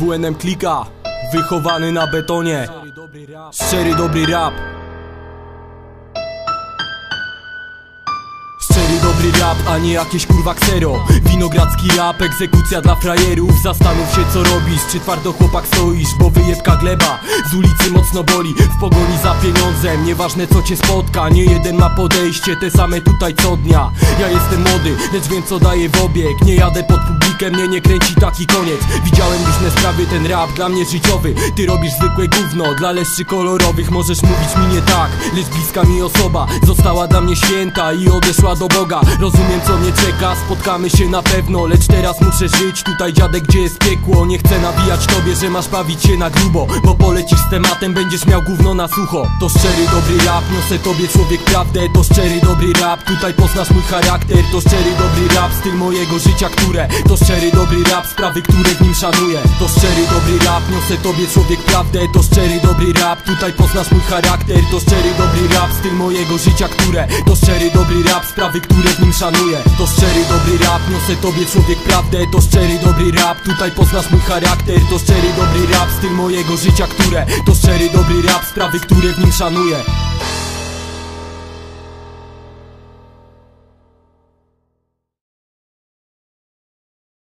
WNM klika, wychowany na betonie. Szczery dobry rap Dobry rap, a nie jakieś kurwa ksero. Winogradzki rap, egzekucja dla frajerów. Zastanów się co robisz, czy twardo chłopak stoisz Bo wyjebka gleba, z ulicy mocno boli W pogoni za pieniądzem, nieważne co cię spotka Nie jeden ma podejście, te same tutaj co dnia. Ja jestem młody, lecz wiem co daję w obieg. Nie jadę pod publikę, mnie nie kręci taki koniec. Widziałem różne sprawy, ten rap dla mnie życiowy. Ty robisz zwykłe gówno, dla leszczy kolorowych. Możesz mówić mi nie tak, lecz bliska mi osoba Została dla mnie święta i odeszła do Boga Rozumiem co mnie czeka, spotkamy się na pewno Lecz teraz muszę żyć, tutaj dziadek gdzie jest piekło Nie chcę nawijać tobie, że masz bawić się na grubo Bo polecisz z tematem, będziesz miał gówno na sucho. To szczery dobry rap, niosę tobie człowiek prawdę To szczery dobry rap, tutaj poznasz mój charakter To szczery dobry rap, styl mojego życia, które To szczery dobry rap, sprawy, które w nim szanuję. To szczery dobry rap, niosę tobie człowiek prawdę To szczery dobry rap, tutaj poznasz mój charakter To szczery dobry rap, styl mojego życia, które To szczery dobry rap, sprawy, które nim szanuję. To szczery dobry rap, niosę tobie człowiek prawdę. To szczery dobry rap, tutaj poznasz mój charakter. To szczery dobry rap, styl mojego życia, które To szczery dobry rap, sprawy, które w nim szanuję